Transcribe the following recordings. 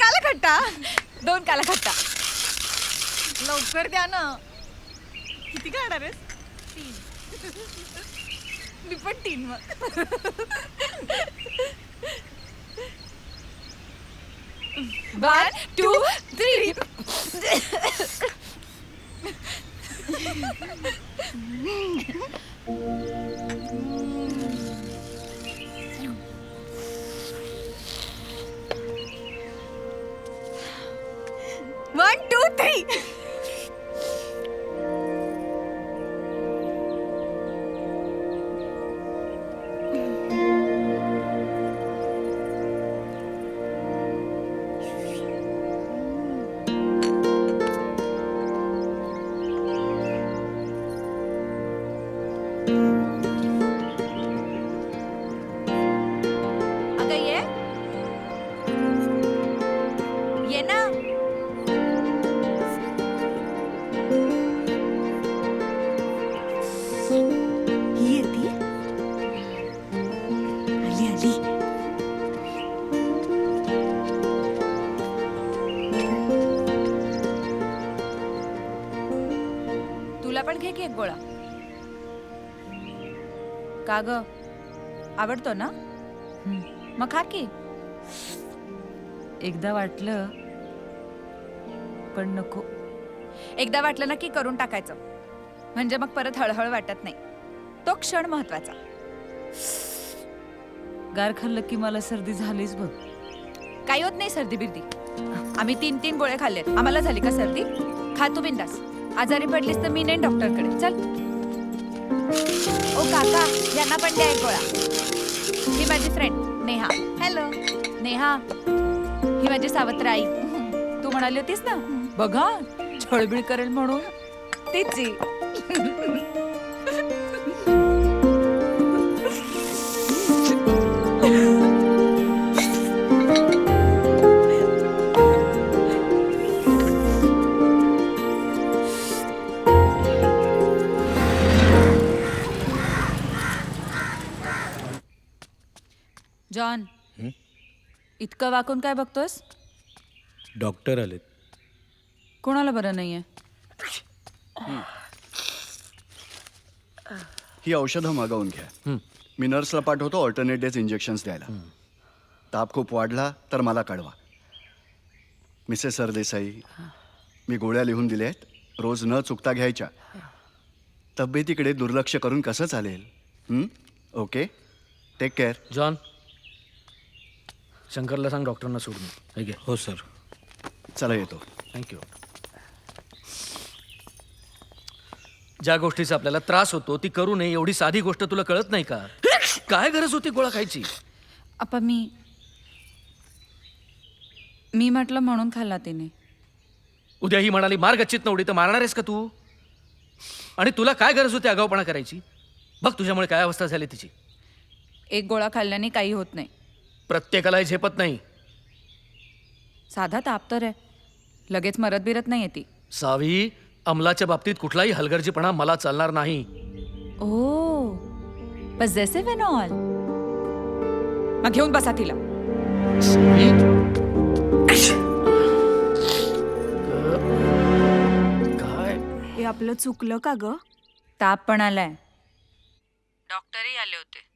काला खट्टा दोन काला खट्टा लवकर द्या ना. किती काढणार आहेस? तीन. मी पण तीन मग. One two three one two three का ग? आवडतो ना? मग खा की. एकदा वाटलं पण नको. एकदा वाटलं ना की करून टाकायचं. म्हणजे मग परत हळहळ वाटत नाही. तो क्षण महत्त्वाचा. गार खाल्लं की मला सर्दी झालीच बघ. काही होत नाही सर्दी बिर्दी. आम्ही तीन तीन गोळे खाल्लेत. आम्हाला झाली का सर्दी? खा तू बिंदास. आजारी पडलीस तर मी नाही डॉक्टरकडे. चल. काका यांना पण द्या एक गोळा. ही माझी फ्रेंड नेहा. हॅलो नेहा ही माझी सावत्र आई तू म्हणाली होतीस ना? बघा छळबिळ करेल म्हणून. तिची जॉन इतकं वाकून काय बघतोस डॉक्टर आलेत. कोणाला बरं नाहीये? ही औषधं मागवून घ्या. मी नर्सला पाठवतो ऑल्टरनेट डेज इंजेक्शन्स द्यायला. ताप खूप वाढला तर मला कळवा. मिसेस सरदेसाई मी गोळ्या लिहून दिल्या आहेत. रोज न चुकता घ्यायच्या. तब्येतीकडे दुर्लक्ष करून कसं चालेल? हं? ओके? Take care. जॉन शंकरला सांग डॉक्टरांना सोडून. हे घे हो सर. चला येतो. थँक्यू ज्या गोष्टीचा आपल्याला त्रास होतो ती करू नये एवढी साधी गोष्ट तुला कळत नाही का? काय गरज होती गोळा खायची? आपा मी मी म्हटलं म्हणून खाल्ला तिने. उद्या ही म्हणाली मार गच्चित नवडी तर मारणार आहेस का तू? आणि तुला काय गरज होती आगाऊपणा करायची? बघ तुझ्यामुळे काय अवस्था झाली तिची. एक गोळा खाल्ल्याने काही होत नाही. प्रत्येकाला हे झेपत नाही. साधा ताप तर आहे. लगेच मरत बिरत नाही येते सावी अंमलाच्या बाबतीत कुठलाही हलगर्जीपणा मला चालणार नाही. ओ पजेसिव्ह एन ऑल मग घेऊन बसा तिला. सावी? काय? हे आपलं चुकलं का ग? ताप पण आलाय. डॉक्टरही आले होते.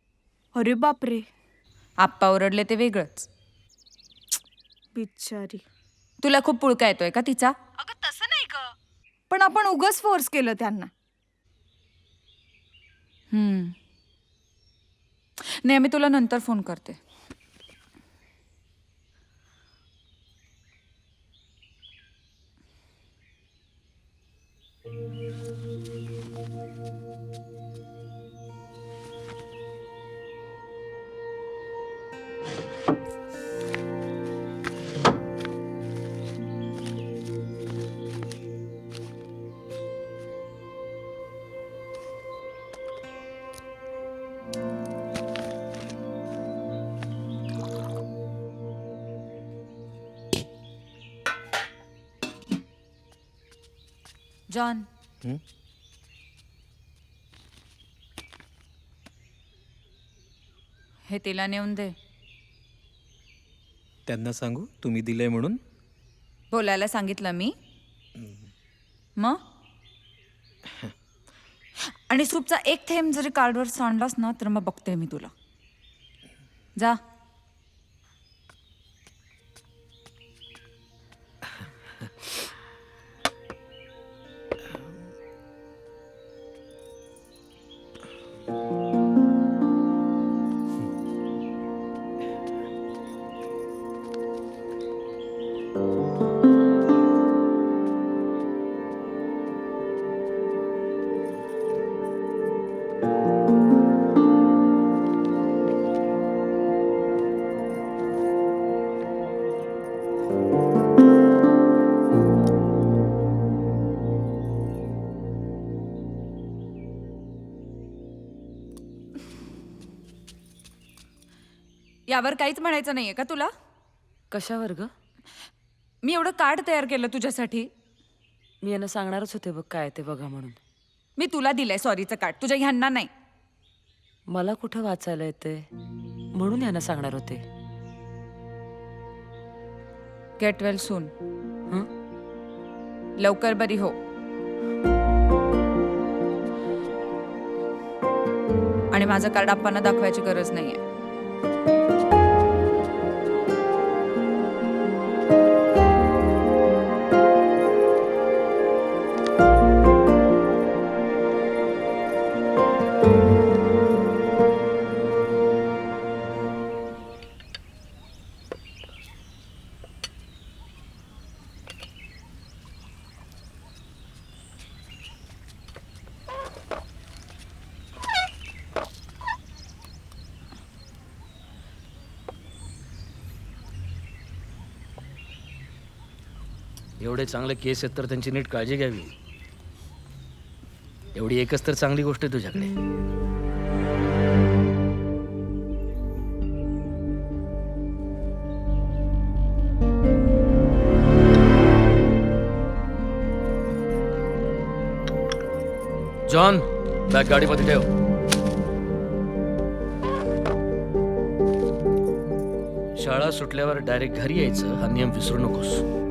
अरे बापरे. आप्पा ओरडले ते वेगळंच. बिचारी तुला खूप पुळका येतोय का तिचा? अगं तसं नाही ग. पण आपण उगच फोर्स केलं त्यांना. हम्म. नाही मी तुला नंतर फोन करते. John hmm? हे तिला नेऊन दे. त्यांना सांगू? तुम्ही दिलंय म्हणून? बोलायला सांगितलं मी. मग? आणि सूपचा एक थेंब जरी कार्डवर सांडलास ना तर मग बघते मी तुला. जा. यावर काहीच म्हणायचं नाहीये का तुला? कशावर ग? मी एवढं कार्ड तयार केलं तुझ्यासाठी. मी यांना सांगणारच होते बघ काय ते बघा म्हणून. मी तुला दिलंय सॉरीचं कार्ड तुझ्या ह्यांना नाही. मला कुठं वाचायला येते म्हणून यांना सांगणार होते. गेट वेल सून हं? लवकर बरी हो. आणि माझं कार्ड आप्पांना दाखवायची गरज नाहीये. एवढे चांगले केस आहेत तर त्यांची नीट काळजी घ्यावी. एवढी एकच तर चांगली गोष्ट आहे तुझ्याकडे. जॉन बॅग गाडीमध्ये ठेव. शाळा सुटल्यावर डायरेक्ट घरी यायचं हा नियम विसरू नकोस.